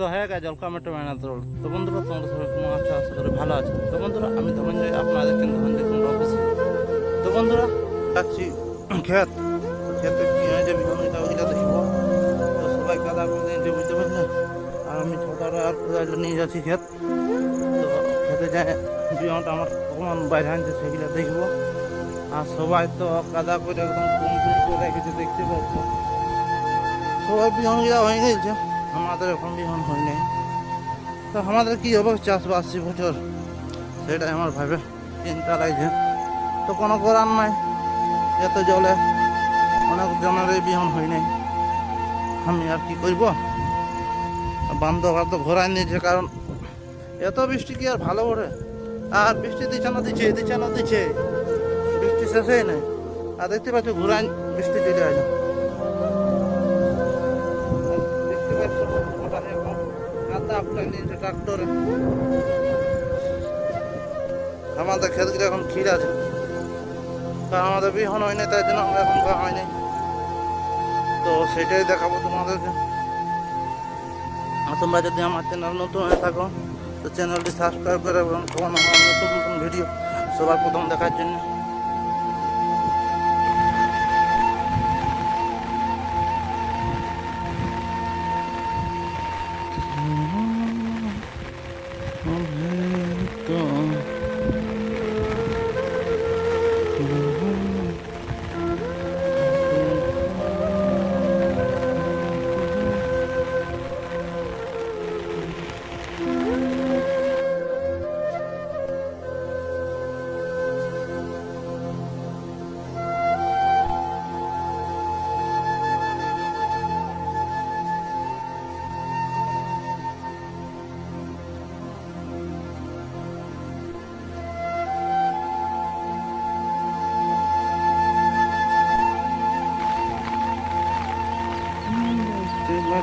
সহায়ক metro মেনাত road তো বন্ধুরা, তোমরা সবাই কোনো আছো? আশা করি ভালো আছো। তো বন্ধুরা, আমি ধনঞ্জয় আপনারা দেখছেন ধনঞ্জয় কুমার অফিসে তো বন্ধুরা যাচ্ছি তো ক্ষেতে কি হয়েছে বিহনটা ওইটা দেখব তো সবাই কাদা করে বুঝতে পারলে, আর আমি ছোটাটা আর নিয়ে যাচ্ছি ক্ষেত তো খেতে যায় বিহনটা আমার কখন বাইরে আনছে, সেগুলো দেখব। আর সবাই তো কাদা করে একদম কমপ্লিট করে রেখেছে, দেখতে পাচ্ছ। সবাই গিয়া হয়ে গেছে আমাদের এখন বিহন হয় নাই। তো আমাদের কি হবে? চাষবাস বছর সেটাই আমার ভাবে। চিন্তা লাগছে। তো কোনো করার নাই। এত জলে অনেক জনেরই বিহন হয় নাই। আমি আর কি করব? বান্ধব তো ঘোরাই নিয়েছে, কারণ এত বৃষ্টি কি আর ভালো ওঠে আর বৃষ্টি দিচ্ছে না দিচ্ছে দিচ্ছে না দিচ্ছে বৃষ্টি শেষই নেই। আর দেখতে পাচ্ছ, ঘুরাই বৃষ্টি চলে আসে। ওটা এখন কাদা আপনার নিয়েছে ট্রাক্টরে আমাদের ক্ষেতগুলো এখন ক্ষীর আছে। কারণ আমাদের বিহন হয়নি, তাই জন্য আমরা এখন হয়নি। তো সেটাই দেখাবো তোমাদেরকে। আর তোমরা যদি আমার চ্যানেল নতুন হয়ে থাকো, তো চ্যানেলটি সাবস্ক্রাইব করে এবং নতুন নতুন ভিডিও সবার প্রথম দেখার জন্য।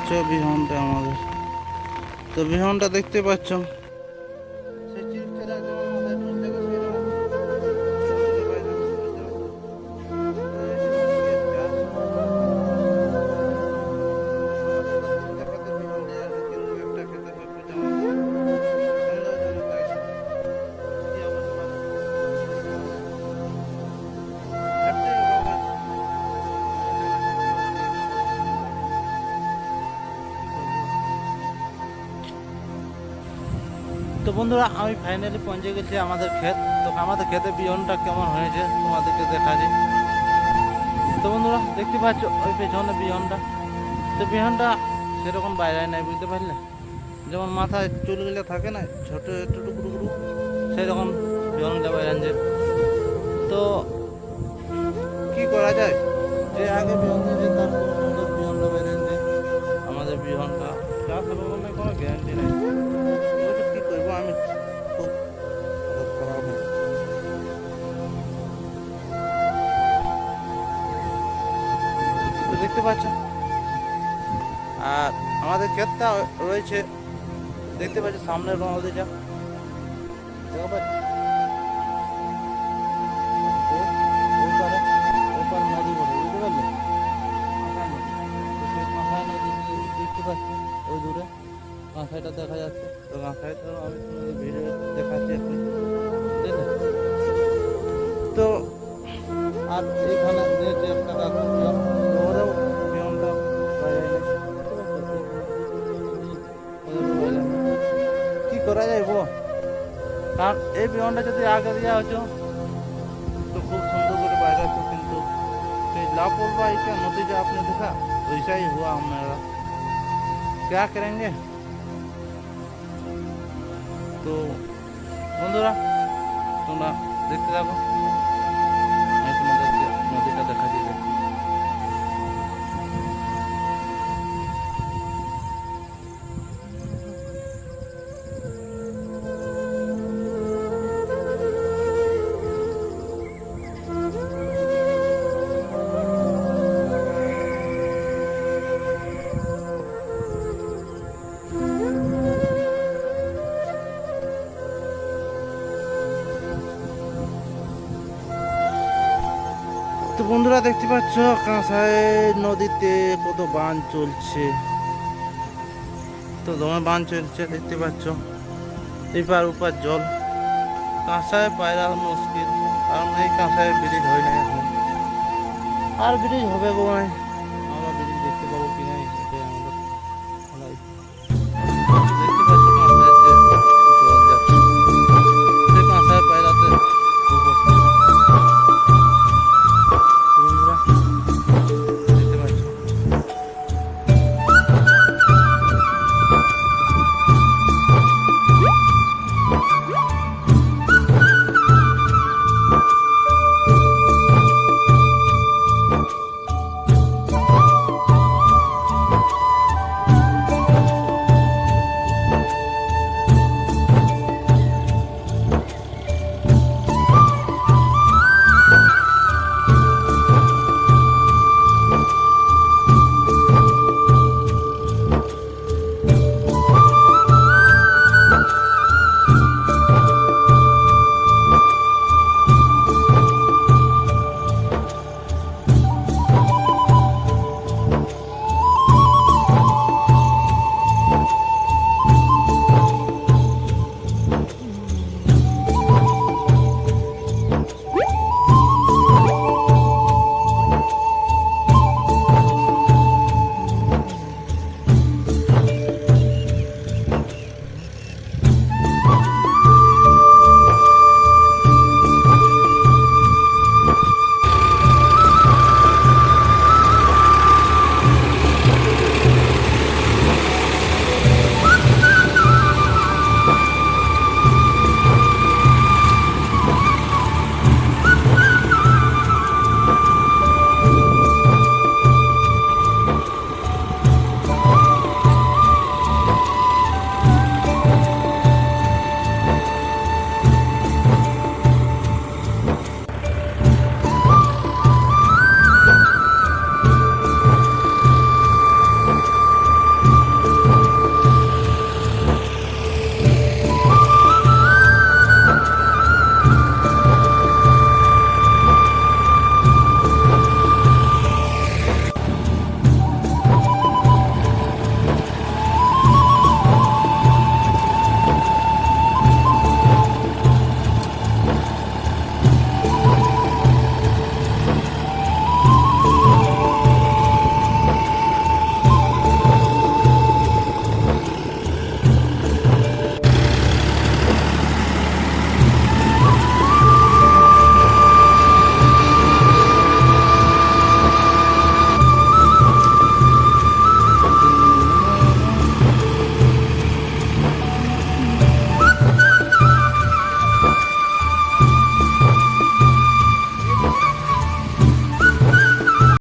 পাচ্ছ বিহনটা আমাদের। তো বিহনটা দেখতে পাচ্ছ? বন্ধুরা, আমি ফাইনালি পৌঁছে গেছি আমাদের ক্ষেত। তো আমাদের ক্ষেতে বিহনটা কেমন হয়েছে তোমাদেরকে দেখাচ্ছি। তো বন্ধুরা, দেখতে পাচ্ছ ওই পেছনে বিহনটা। তো বিহনটা সেরকম বাইরে নাই, বুঝতে পারলে? যেমন মাথায় চুলগুলো থাকে না, ছোটো একটু টুকরো টুকরো সেই রকম বিহনটা বাইরে তো কি করা যায়? যে আগে বিহন দিয়েছে তার বিহনটা বাইরে আমাদের বিহনটা কোনো গ্যারান্টি নেই। দেখতে পাচ্ছ। আর আমাদের ক্ষেতটা রয়েছে, দেখতে পাচ্ছ সামনে নদীটা দেখতে পাচ্ছ ও- ওই পারে ওই পারে নদী বলে বুঝতে পারলে নদী তো সেই কাঁসাই নদী দেখতে পাচ্ছ দেখা যাচ্ছে তো তো আর এইখানে কারণ এই বিয়নটা যদি আগে দেওয়া হতো তো খুব সুন্দর করে বাইরে আসতো কিন্তু সেই लापरवाही का नतीजा आपने देखा वैसा ही हुआ हमारा क्या करेंगे তো বন্ধুরা তোমরা দেখতে থাকো বন্ধুরা দেখতে পাচ্ছ, কাঁসাই নদীতে কত বান চলছে। তো দমে বান চলছে দেখতে পাচ্ছ। এপার ওপার জল। কাঁসায় পায়রা মুশকিল, কারণ এই কাঁসায় ব্রিজ হয় না এখন। আর ব্রিজ হবে গো